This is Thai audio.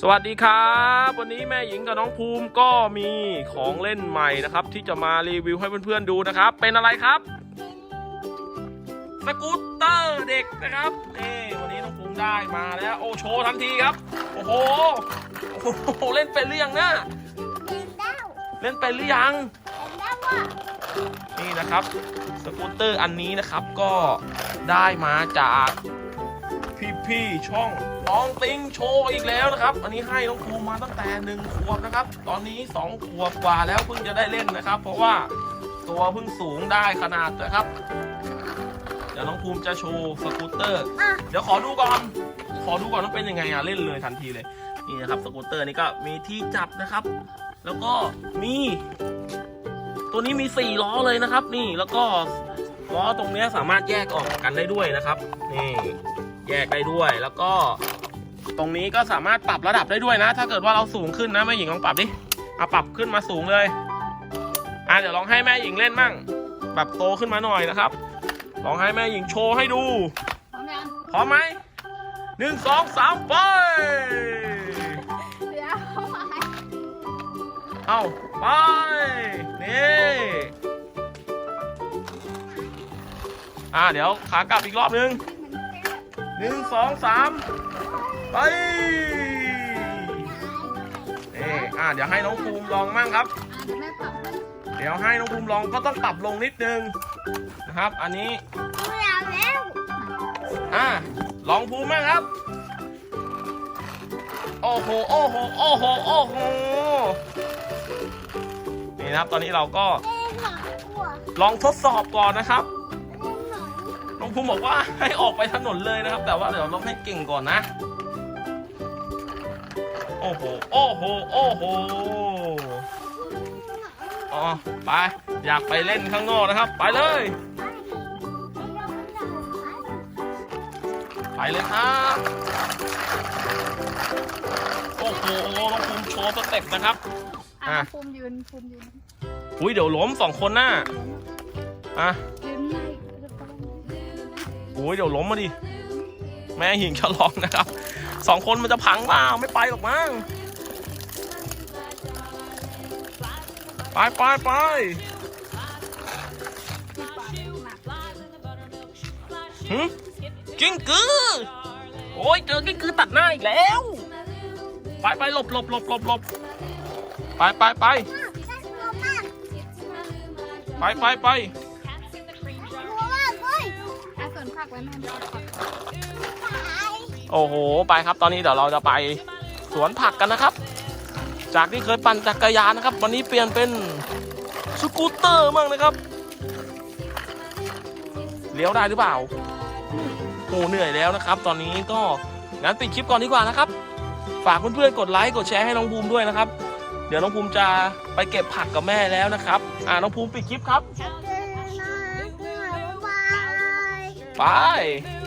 สวัสดีครับ วันนี้แม่หญิงกับน้องภูมิก็มีของเล่นใหม่นะครับ ที่จะมารีวิวให้เพื่อนๆดูนะครับ เป็นอะไรครับ สกูตเตอร์เด็กนะครับนี่วันนี้น้องภูมิได้มาแล้วโอ้โชว์ทันทีครับ โอ้โหโอ้โหเล่นเป็นหรือยังนะเป็นดาวเล่นเป็นหรือยังเป็นดาวอะนี่นะครับ สกูตเตอร์อันนี้นะครับก็ได้มาจาก พี่ช่องน้องติงโชว์อีกแล้วนะครับ อันนี้ให้น้องภูมิมาตั้งแต่หนึ่งขวบนะครับ ตอนนี้สองขวบกว่าแล้วเพิ่งจะได้เล่นนะครับ เพราะว่าตัวเพิ่งสูงได้ขนาดนะครับ เดี๋ยวน้องภูมิจะโชว์สกูตเตอร์ เดี๋ยวขอดูก่อน ขอดูก่อนว่าเป็นยังไงอะเล่นเลยทันทีเลย นี่นะครับสกูตเตอร์นี่ก็มีที่จับนะครับ แล้วก็มี ตัวนี้มีสี่ล้อเลยนะครับ นี่แล้วก็ล้อตรงนี้สามารถแยกออกกันได้ด้วยนะครับ นี่ แยกได้ด้วย แล้วก็ ตรงนี้ก็สามารถปรับระดับได้ด้วยนะ ถ้าเกิดว่าเราสูงขึ้นนะแม่หญิงลองปรับดิเอาปรับขึ้นมาสูงเลย อะเดี๋ยวลองให้แม่หญิงเล่นมั่งปรับโตขึ้นมาหน่อยนะครับ ลองให้แม่หญิงโชว์ให้ดู พร้อมยังพร้อมไหมหนึ่งสองสามไป เดี๋ยวเข้ามาให้เอาไป นี่ อ่าเดี๋ยวขากลับอีกรอบนึง หนึ่งสองสามไปนี่อ่าเดี๋ยวให้น้องภูมิลองมั่งครับอะเดี๋ยวแม่ปรับให้เดี๋ยวให้น้องภูมิลองก็ต้องปรับลงนิดนึงนะครับ อันนี้ไม่เอาแล้วอ่าลองภูมิมั่งครับ โอ้โห โอ้โห โอ้โห โอ้โห นี่นะครับ ตอนนี้เราก็เอ๊ะหมากลัวลองทดสอบก่อนนะครับ ภูมิบอกว่าให้ออกไปถนนเลยนะครับ แต่ว่าเดี๋ยวเราให้เก่งก่อนนะ โอ้โห โอ้โห โอ้โห อ๋อ ไป อยากไปเล่นข้างนอกนะครับ ไปเลย ไปเลยครับ โอ้โหน้องภูมิโชว์สเต็ปนะครับ อะอะภูมิยืนภูมิยืนอุ้ยเดี๋ยวล้มสองคนหน้าอะยืน โอ้ยเดี๋ยวล้มมาดิ แม่หิงฉลองนะครับสองคนมันจะพังเปล่าไม่ไปหรอกมั้งไปไปไปหึกิ้งกือ โอ้ยเจอกิ้งกือตัดหน้าอีกแล้ว ไปไปหลบหลบหลบหลบหลบไปไปไปไปไปไป อนผักไว้แม่ไม่เอาผักตายโอ้โห ไปครับตอนนี้เดี๋ยวเราจะไปสวนผักกันนะครับ จากที่เคยปั่นจักรยานนะครับ วันนี้เปลี่ยนเป็นสกูตเตอร์มั่งนะครับ เลี้ยวได้หรือเปล่าโอ้เหนื่อยแล้วนะครับ ตอนนี้ก็งั้นปิดคลิปก่อนดีกว่านะครับ ฝากเพื่อนๆกดไลค์กดแชร์ให้น้องภูมิด้วยนะครับ เดี๋ยวน้องภูมิจะไปเก็บผักกับแม่แล้วนะครับ อ่าน้องภูมิปิดคลิปครับ เ